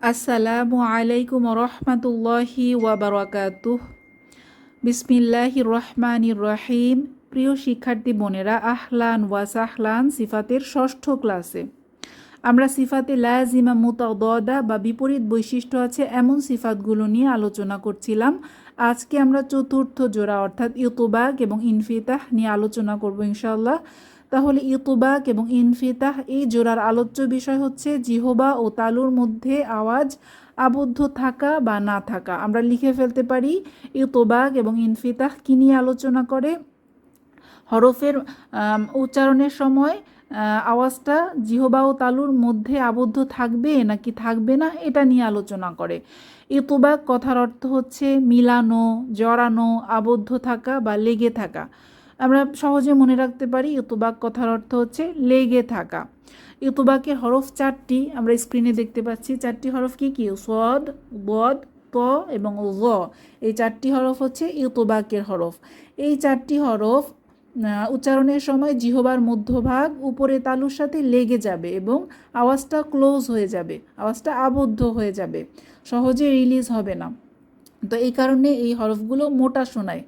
আসসালামু আলাইকুম রহমতুল্লাহি ওয়াবারাকাতুহ। বিসমিল্লাহির রহমানির রহিম প্রিয় শিক্ষার্থী বোনেরা, আহলান ওয়াসাহলান সিফাতের ষষ্ঠ ক্লাসে। আমরা সিফাতে লাজিমা মুতাদা বা বিপরীত বৈশিষ্ট্য আছে এমন সিফাতগুলো নিয়ে আলোচনা করছিলাম। আজকে আমরা চতুর্থ জোড়া অর্থাৎ ইউতুবাক এবং ইনফিতাহ নিয়ে আলোচনা করব ইনশাল্লাহ তাহলে ইতুবাক এবং ইনফিতাহ, এই জোড়ার আলোচ্য বিষয় হচ্ছে জিহবা ও তালুর মধ্যে আওয়াজ আবদ্ধ থাকা বা না থাকা। আমরা লিখে ফেলতে পারি ইতুবাক এবং ইনফিতাহ কী নিয়ে আলোচনা করে? হরফের উচ্চারণের সময় আওয়াজটা জিহবা ও তালুর মধ্যে আবদ্ধ থাকবে নাকি থাকবে না, এটা নিয়ে আলোচনা করে। ইতুবাক কথার অর্থ হচ্ছে মিলানো, জড়ানো, আবদ্ধ থাকা বা লেগে থাকা। আমরা সহজে মনে রাখতে পারি ইতুবাক কথার অর্থ হচ্ছে লেগে থাকা। ইতুবাকের হরফ চারটি আমরা স্ক্রিনে দেখতে পাচ্ছি। চারটি হরফ কি কি? সদ, বদ ত এবং জ এই চারটি হরফ হচ্ছে ইতুবাকের হরফ। এই চারটি হরফ উচ্চারণের সময় জিহবার মধ্যভাগ, উপরে তালুর সাথে লেগে যাবে এবং আওয়াজটা ক্লোজ হয়ে যাবে, আওয়াজটা আবদ্ধ হয়ে যাবে। সহজে রিলিজ হবে না। তো এই কারণে এই হরফগুলো মোটা শোনায়।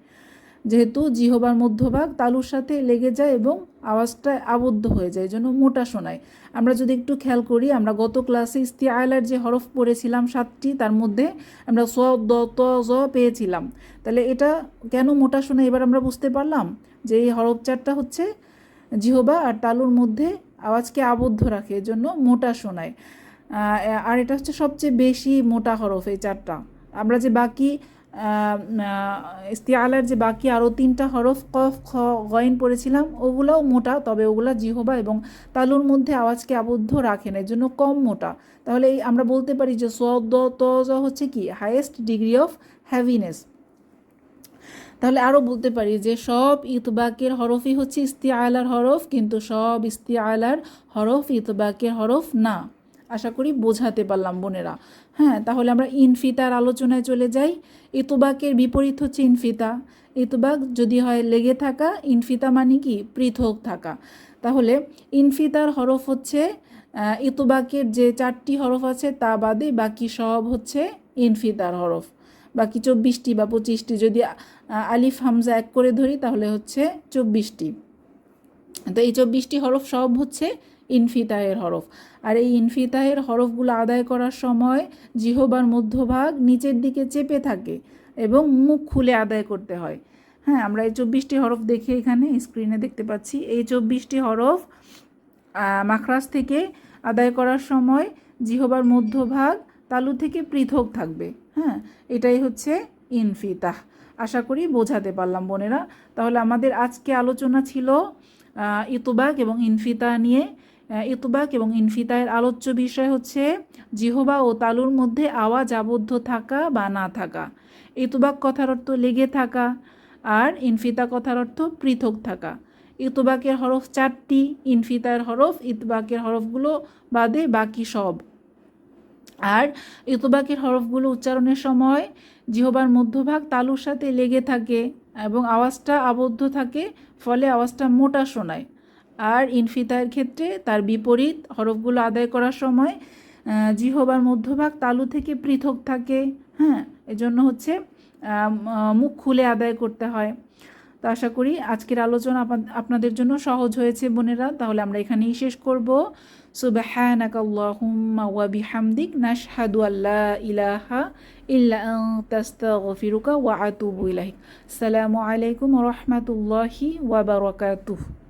যেহেতু জিহবার মধ্যভাগ তালুর সাথে লেগে যায় এবং আওয়াজটা আবদ্ধ হয়ে যায় জন্য মোটা শোনায় আমরা যদি একটু খেয়াল করি, আমরা গত ক্লাসে ইস্তি আয়লার যে হরফ পড়েছিলাম সাতটি, তার মধ্যে আমরা স, দ, ত, জ পেয়েছিলাম। তাহলে এটা কেন মোটা শোনায় এবার আমরা বুঝতে পারলাম? যে এই হরফ চারটা হচ্ছে জিহবা আর তালুর মধ্যে আওয়াজকে আবদ্ধ রাখে এজন্য মোটা শোনায় আর এটা হচ্ছে সবচেয়ে বেশি মোটা হরফ এই চারটা। আমরা যে বাকি ইস্তিয়ালার যে বাকি আরও তিনটা হরফ কফ খ, গয়েন পড়েছিলাম, ওগুলাও মোটা, তবে ওগুলা জিহবা এবং তালুর মধ্যে আওয়াজকে আবদ্ধ রাখে না এর জন্য কম মোটা। তাহলে এই আমরা বলতে পারি যে স, দ, ত হচ্ছে কি? হাইয়েস্ট ডিগ্রি অফ হ্যাভিনেস তাহলে আরও বলতে পারি যে সব ইতবাকের হরফই হচ্ছে ইস্তিয়ালার হরফ, কিন্তু সব ইস্তিয়ালার হরফ ইতবাকের হরফ না। আশা করি বোঝাতে পারলাম বোনেরা। হ্যাঁ তাহলে আমরা ইনফিতার আলোচনায় চলে যাই। ইতুবাকের বিপরীত হচ্ছে ইনফিতা। ইতুবাক যদি হয় লেগে থাকা, ইনফিতা মানে কি? পৃথক থাকা। তাহলে ইনফিতার হরফ হচ্ছে ইতুবাকের যে চারটি হরফ আছে তা বাদে বাকি সব হচ্ছে ইনফিতার হরফ। বাকি চব্বিশটি বা পঁচিশটি যদি আলিফ, হামজা এক করে ধরি তাহলে হচ্ছে চব্বিশটি। তো এই চব্বিশটি হরফ সব হচ্ছে ইনফিতাহের হরফ। আর এই ইনফিতাহের হরফগুলো আদায় করার সময় জিহবার মধ্যভাগ নিচের দিকে চেপে থাকে এবং মুখ খুলে আদায় করতে হয়। হ্যাঁ আমরা এই চব্বিশটি হরফ দেখে এখানে স্ক্রিনে দেখতে পাচ্ছি। এই চব্বিশটি হরফ মাখরাজ থেকে আদায় করার সময় জিহবার মধ্যভাগ তালু থেকে পৃথক থাকবে। হ্যাঁ এটাই হচ্ছে ইনফিতাহ। আশা করি বোঝাতে পারলাম বোনেরা। তাহলে আমাদের আজকে আলোচনা ছিল ইতুবাক এবং ইনফিতা নিয়ে। ইতবাক এবং ইনফিতায়ের আলোচ্য বিষয় হচ্ছে জিহবা ও তালুর মধ্যে আওয়াজ আবদ্ধ থাকা বা না থাকা। ইতবাক কথার অর্থ লেগে থাকা আর ইনফিতা কথার অর্থ পৃথক থাকা। ইতবাকের হরফ চারটি ইনফিতায়ের হরফ ইতবাকের হরফগুলো বাদে বাকি সব। আর ইতবাকের হরফগুলো উচ্চারণের সময় জিহবার মধ্যভাগ তালুর সাথে লেগে থাকে এবং আওয়াজটা আবদ্ধ থাকে, ফলে আওয়াজটা মোটা শোনায়। আর ইনফিতার ক্ষেত্রে তার বিপরীত হরফগুলো আদায় করার সময় জিহবার মধ্যভাগ তালু থেকে পৃথক থাকে হ্যাঁ? এজন্য হচ্ছে মুখ খুলে আদায় করতে হয়। তো আশা করি আজকের আলোচনা আপনাদের জন্য সহজ হয়েছে বোনেরা। তাহলে আমরা এখানেই শেষ করব। সুবাহানাক আল্লাহুম্মা ওয়া বিহামদিক, নাশহাদু আল্লা ইলাহা ইল্লা আনতা, আস্তাগফিরুকা ওয়া আতুবু ইলাইক। আসসালামু আলাইকুম ওয়া রাহমাতুল্লাহি ওয়া বারাকাতুহু।